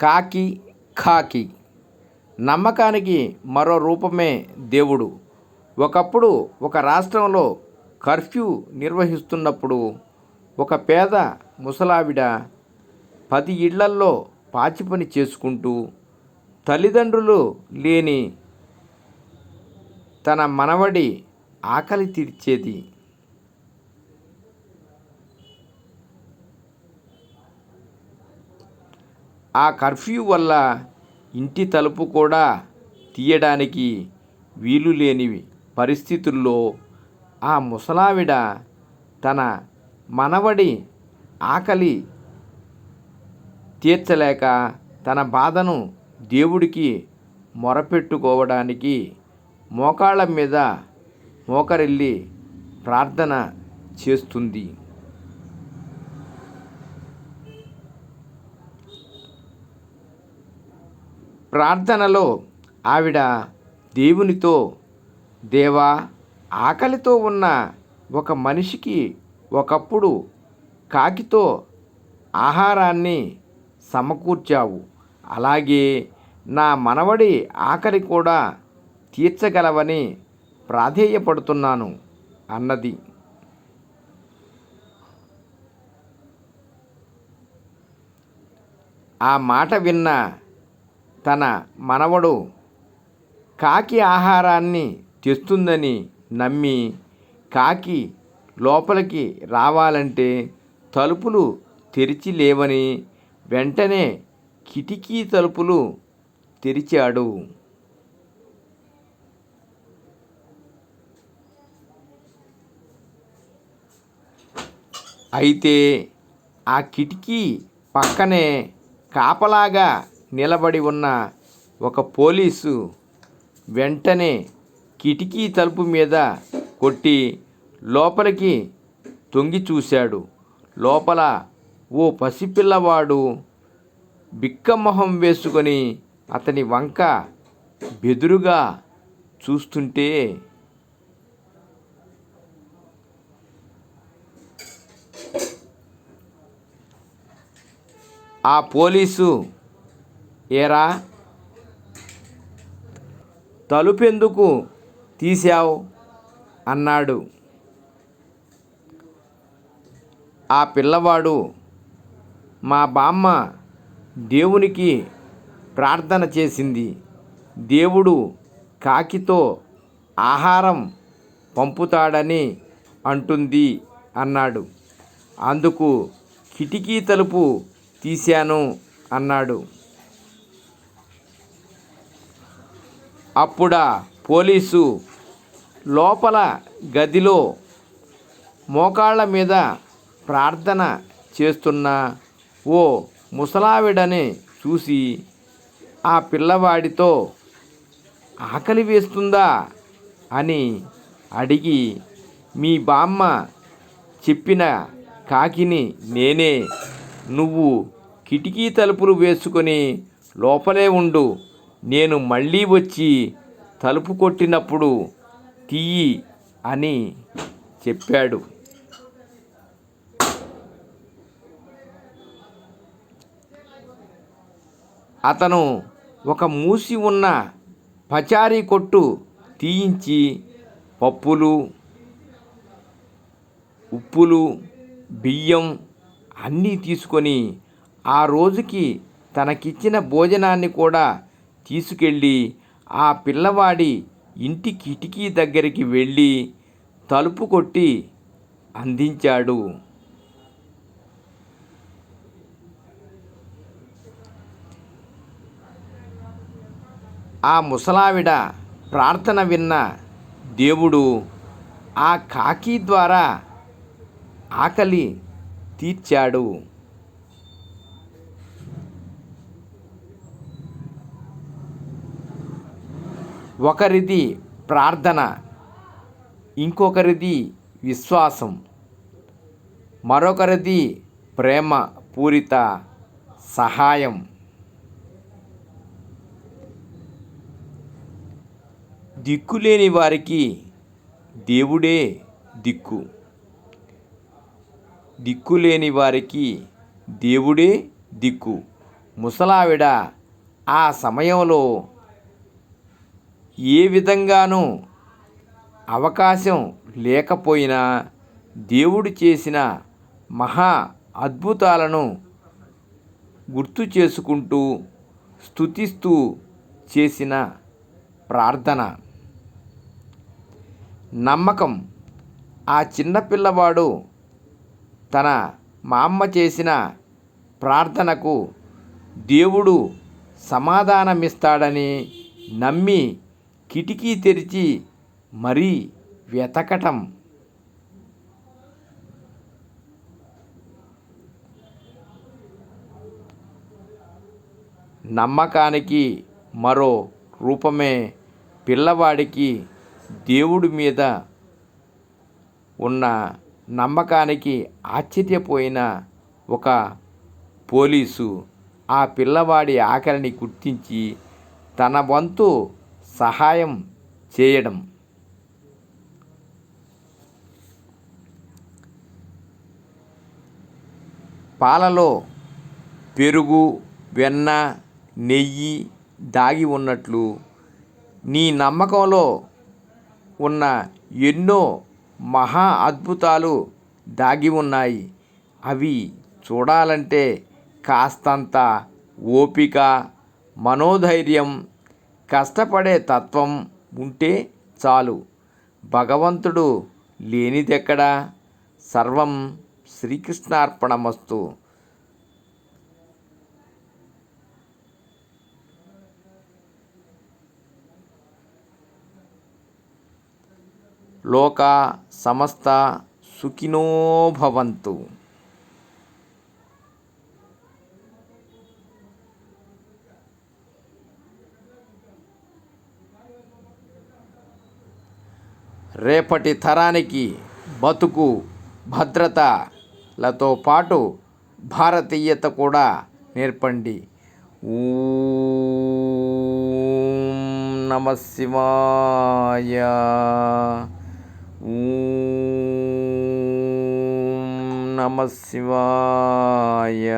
కాకి ఖాకి. నమ్మకానికి మరో రూపమే దేవుడు. ఒకప్పుడు ఒక రాష్ట్రంలో కర్ఫ్యూ నిర్వహిస్తున్నప్పుడు ఒక పేద ముసలావిడ పది ఇళ్ళల్లో పాచిపని చేసుకుంటూ తల్లిదండ్రులు లేని తన మనవడి ఆకలి తీర్చేది. ఆ కర్ఫ్యూ వల్ల ఇంటి తలుపు కూడా తీయడానికి వీలు లేని పరిస్థితుల్లో ఆ ముసలావిడ తన మనవడి ఆకలి తీర్చలేక తన బాధను దేవుడికి మొరపెట్టుకోవడానికి మోకాళ్ళ మీద మోకరిల్లి ప్రార్థన చేస్తుంది. ప్రార్థనలో ఆవిడ దేవునితో దేవా ఆకలితో ఉన్న ఒక మనిషికి ఒకప్పుడు కాకితో ఆహారాన్ని సమకూర్చావు. అలాగే నా మనవడి ఆకలి కూడా తీర్చగలవని ప్రాధేయపడుతున్నాను అన్నది. ఆ మాట విన్న తన మనవడు కాకి ఆహారాన్ని తెస్తుందని నమ్మి కాకి లోపలికి రావాలంటే తలుపులు తెరిచి లేవని వెంటనే కిటికీ తలుపులు తెరిచాడు. అయితే ఆ కిటికీ పక్కనే కాపలాగా నిలబడి ఉన్న ఒక పోలీసు వెంటనే కిటికీ తలుపు మీద కొట్టి లోపలికి తొంగి చూశాడు. లోపల ఓ పసిపిల్లవాడు బిక్కమొహం వేసుకొని అతని వంక బెదురుగా చూస్తుంటే ఆ పోలీసు ఏరా? తలుపెందుకు తీశావు? అన్నాడు. ఆ పిల్లవాడు మా బామ్మ దేవునికి ప్రార్థన చేసింది. దేవుడు కాకితో ఆహారం పంపుతాడని అంటుంది అన్నాడు. అందుకు కిటికీ తలుపు తీశాను అన్నాడు. అప్పుడా పోలీసు లోపల గదిలో మోకాళ్ళ మీద ప్రార్థన చేస్తున్న ఓ ముసలావిడని చూసి ఆ పిల్లవాడితో ఆకలి వేస్తుందా అని అడిగి మీ బామ్మ చెప్పిన కాకిని నేనే. నువ్వు కిటికీ తలుపులు వేసుకొని లోపలే ఉండు. నేను మళ్ళీ వచ్చి తలుపు కొట్టినప్పుడు తీయి అని చెప్పాడు. అతను ఒక మూసి ఉన్న పచారీ కొట్టు తీయించి పప్పులు ఉప్పులు బియ్యం అన్నీ తీసుకొని ఆ రోజుకి తనకిచ్చిన భోజనాన్ని కూడా తీసుకెళ్ళి ఆ పిల్లవాడి ఇంటి కిటికీ దగ్గరికి వెళ్ళి తలుపు కొట్టి అందించాడు. ఆ ముసలావిడ ప్రార్థన విన్న దేవుడు ఆ కాకి ద్వారా ఆకలి తీర్చాడు. ఒకరిది ప్రార్థన ఇంకొకరిది విశ్వాసం. మరొకరిది ప్రేమ పూరిత సహాయం. దిక్కులేని వారికి దేవుడే దిక్కు. దిక్కులేని వారికి దేవుడే దిక్కు. ముసలావిడ ఆ సమయంలో ఏ విధంగానూ అవకాశం లేకపోయినా దేవుడు చేసిన మహా అద్భుతాలను గుర్తు చేసుకుంటూ స్తుతిస్తూ చేసిన ప్రార్థన. నమ్మకం. ఆ చిన్న పిల్లవాడు తన మా అమ్మ చేసిన ప్రార్థనకు దేవుడు సమాధానమిస్తాడని నమ్మి కిటికీ తెరిచి మరీ వెతకటం. నమ్మకానికి మరో రూపమే పిల్లవాడికి దేవుడి మీద ఉన్న నమ్మకానికి ఆశ్చర్యపోయిన ఒక పోలీసు ఆ పిల్లవాడి ఆకలిని గుర్తించి తన వంతు సహాయం చేయడం. పాలలో పెరుగు వెన్న నెయ్యి దాగి ఉన్నట్లు నీ నమ్మకంలో ఉన్న ఎన్నో మహా అద్భుతాలు దాగి ఉన్నాయి. అవి చూడాలంటే కాస్తంత ఓపిక మనోధైర్యం కష్టపడే తత్వం ఉంటే చాలు. భగవంతుడు లేనిదెక్కడా? సర్వం శ్రీకృష్ణార్పణమస్తు. లోకా సమస్త సుఖినో భవంతు. రేపటి తరానికి బతుకు భద్రతలతో పాటు భారతీయత కూడా నేర్పండి. ఓం నమ శివాయ. ఓం నమ శివాయ.